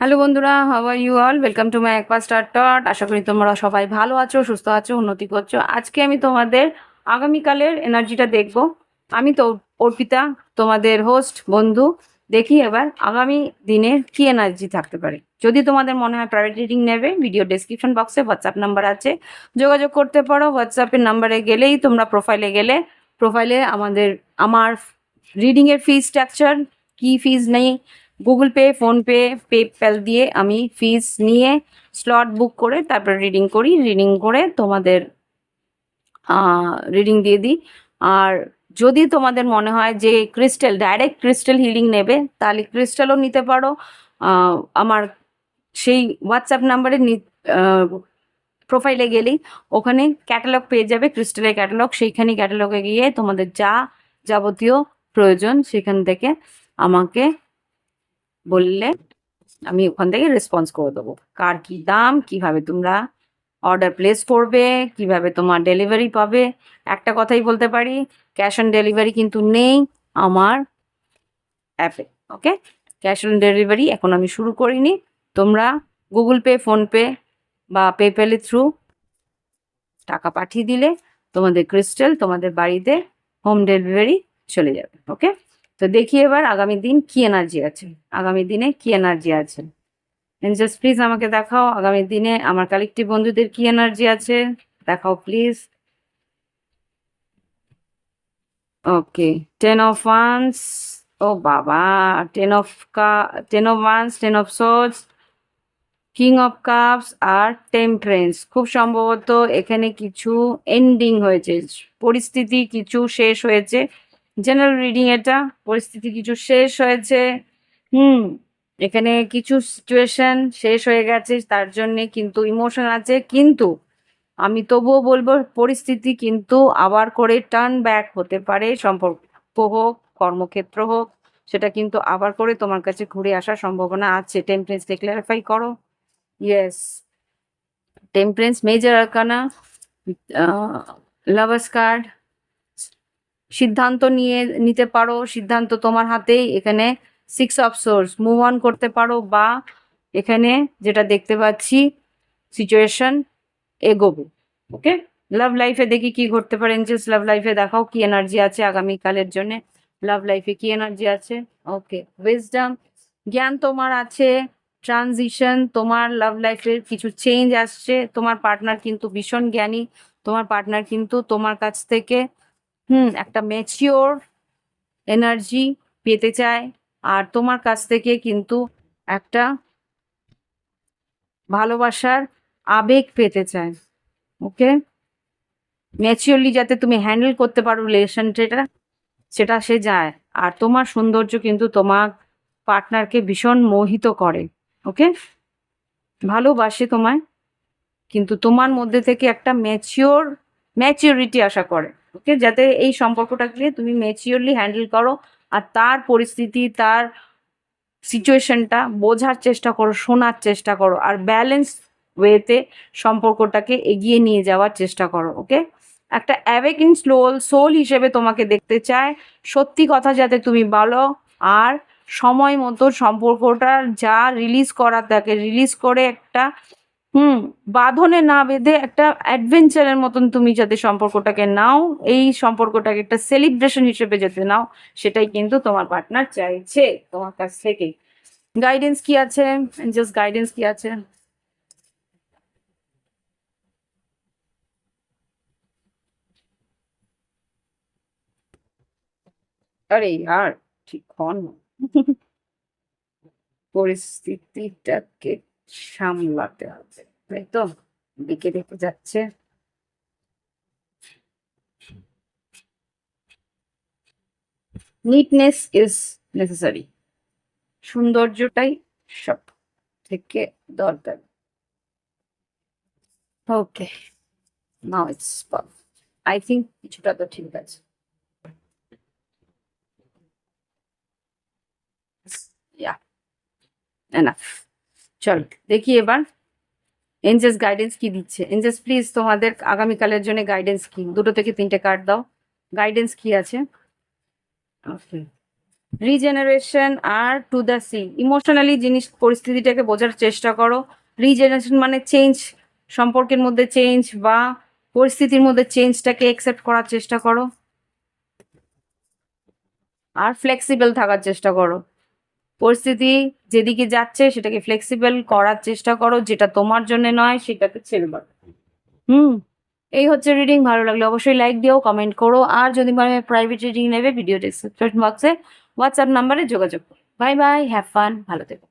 Hello বন্ধুরা how are you all welcome to my একপা star টট আশা করি তোমরা সবাই ভালো আছো, সুস্থ আছো, উন্নতি করছ। আজকে আমি তোমাদের আগামীকালের এনার্জিটা দেখব। আমি তো অর্পিতা, তোমাদের হোস্ট বন্ধু। দেখি এবার আগামী দিনের কি এনার্জি থাকতে পারে। যদি তোমাদের মনে হয় প্রাইভেট রিডিং নেবে ভিডিও ডেসক্রিপশন বক্সে হোয়াটসঅ্যাপ নাম্বার আছে। যোগাযোগ করতে পারো হোয়াটসঅ্যাপের নাম্বারে গেলেই তোমরা প্রোফাইলে গেলে প্রোফাইলে আমাদের, আমার রিডিংয়ের ফি স্ট্রাকচার কি ফিজ নেই গুগল পে ফোনপে পেপ্যাল দিয়ে আমি ফিজ নিয়ে স্লট বুক করে তারপর রিডিং করি রিডিং করে তোমাদের রিডিং দিয়ে দিই। আর যদি তোমাদের মনে হয় যে ক্রিস্টাল ডাইরেক্ট ক্রিস্টাল হিলিং নেবে, তাহলে ক্রিস্টালও নিতে পারো। আমার সেই হোয়াটসঅ্যাপ নাম্বারে প্রোফাইলে গেলেই ওখানে ক্যাটালগ পেয়ে যাবে ক্রিস্টালের ক্যাটালগ সেইখানে ক্যাটালগে গিয়ে তোমাদের যা যাবতীয় প্রয়োজন সেখান থেকে আমাকে বললে আমি ওখান থেকে রেসপন্স করে দেবো। কার কি দাম, কীভাবে তোমরা অর্ডার প্লেস করবে, কীভাবে তোমার ডেলিভারি পাবে, একটা কথাই বলতে পারি ক্যাশ অন ডেলিভারি কিন্তু নেই আমার অ্যাপে, ওকে? ক্যাশ অন ডেলিভারি এখন আমি শুরু করিনি। তোমরা গুগল পে ফোনপে বা পেপ্যালের থ্রু টাকা পাঠিয়ে দিলে তোমাদের ক্রিস্টাল তোমাদের বাড়িতে হোম ডেলিভারি চলে যাবে, ওকে? তো দেখি এবার আগামী দিন কি এনার্জি আছে। আগামী দিনে কি এনার্জি আছে। এঞ্জেলস প্লিজ আমাকে দেখাও, আগামী দিনে আমার কালেকটিভ বন্ধুদের কি এনার্জি আছে? দেখাও please okay ten of wands ও বাবা টেন অফ কা ten of wands ten of swords king of cups R temperance খুব সম্ভবত এখানে কিছু এন্ডিং হয়েছে। পরিস্থিতি কিছু শেষ হয়েছে। জেনারেল রিডিং এটা। পরিস্থিতি কিছু শেষ হয়েছে। হুম। এখানে কিছু সিচুয়েশন শেষ হয়ে গেছে। তার জন্যে কিন্তু ইমোশন আছে। কিন্তু আমি তবুও বলব, পরিস্থিতি কিন্তু আবার করে টার্ন ব্যাক হতে পারে, সম্পর্ক হোক, কর্মক্ষেত্র হোক, সেটা কিন্তু আবার করে তোমার কাছে ঘুরে আসার সম্ভাবনা আছে। টেম্পারেন্স ক্লারিফাই করো। Yes temperance major arcana lovers card সিদ্ধান্ত নিয়ে, নিতে পারো। সিদ্ধান্ত তোমার হাতেই। এখানে six of swords move on করতে পারো বা এখানে যেটা দেখতে পাচ্ছি সিচুয়েশন এগোবে ওকে লাভ লাইফে দেখি কি ঘটতে পারে। এঞ্জেলস লাভ লাইফে দেখাও কি এনার্জি আছে আগামীকালের জন্য। লাভ লাইফে কি এনার্জি আছে? ওকে উইজডম জ্ঞান তোমার আছে ট্রানজিশন তোমার লাভ লাইফের কিছু চেঞ্জ আসছে, তোমার পার্টনার কিন্তু ভীষণ জ্ঞানী, তোমার পার্টনার কিন্তু তোমার কাছ থেকে, হুম, একটা ম্যাচিওর এনার্জি পেতে চায়, আর তোমার কাছ থেকে কিন্তু একটা ভালোবাসার আবেগ পেতে চায় ওকে ম্যাচিওরলি যাতে তুমি হ্যান্ডেল করতে পারো রিলেশনটা সেটা সে যায়। আর তোমার সৌন্দর্য কিন্তু তোমার পার্টনারকে ভীষণ মোহিত করে ওকে ভালোবাসে তোমায়, কিন্তু তোমার মধ্যে থেকে একটা ম্যাচিওর ম্যাচিওরিটি আশা করে ওকে যাতে এই সম্পর্কটাকে তুমি ম্যাচিওরলি হ্যান্ডেল করো, আর তার পরিস্থিতি, তার সিচুয়েশনটা বোঝার চেষ্টা করো, শোনার চেষ্টা করো, আর ব্যালেন্স ওয়েতে সম্পর্কটাকে এগিয়ে নিয়ে যাওয়ার চেষ্টা করো, ওকে? একটা অ্যাওয়েকিং স্লোল সোল হিসেবে তোমাকে দেখতে চায়। সত্যি কথা যাতে তুমি বলো, আর সময় মতো সম্পর্কটা যা রিলিজ করার, তাকে রিলিজ করে একটা, হুম, বাঁধনে না বেঁধে একটা অ্যাডভেঞ্চারের মতন তুমি যাতে সম্পর্কটাকে নাও, এই সম্পর্কটাকে একটা সেলিব্রেশন হিসেবে যাতে নাও, সেটাই কিন্তু তোমার পার্টনার চাইছে তোমার কাছ থেকে গাইডেন্স কি আছে? জাস্ট গাইডেন্স কি আছে? আরে আর ঠিক হন পরিস্থিতিটাকে সামলাতে হবে, তাই তো? দিকে দেখে যাচ্ছে। নিটনেস ইজ নেসেসারি সৌন্দর্যটাই সব থেকে দরকার। Okay now it's I think কিছুটা তো ঠিক আছে। এনাফ চল দেখি এবার। এঞ্জেলস গাইডেন্স কি দিচ্ছে? এঞ্জেলস প্লিজ তোমাদের আগামীকালের জন্য গাইডেন্স কি? দুটো থেকে তিনটে কার্ড দাও। গাইডেন্স কি আছে? রিজেনারেশন আর টু দ্য সি ইমোশনালি জিনিস পরিস্থিতিটাকে বোঝার চেষ্টা করো। রিজেনারেশন মানে চেঞ্জ সম্পর্কের মধ্যে চেঞ্জ বা পরিস্থিতির মধ্যে চেঞ্জটাকে একসেপ্ট করার চেষ্টা করো। আর ফ্লেক্সিবল থাকার চেষ্টা করো। পরিস্থিতি যেদিকে যাচ্ছে সেটাকে ফ্লেক্সিবল করার চেষ্টা করো, যেটা তোমার জন্য নয় সেটাকে ছেড়ে দাও। হুম, এই হচ্ছে রিডিং ভালো লাগলে অবশ্যই লাইক দিও কমেন্ট করো, আর যদি মানে প্রাইভেট রিডিং নেবে ভিডিও ডিসক্রিপশন বক্সে হোয়াটসঅ্যাপ নাম্বারে যোগাযোগ করো। বাই বাই হ্যাভ ফান ভালো থেকো।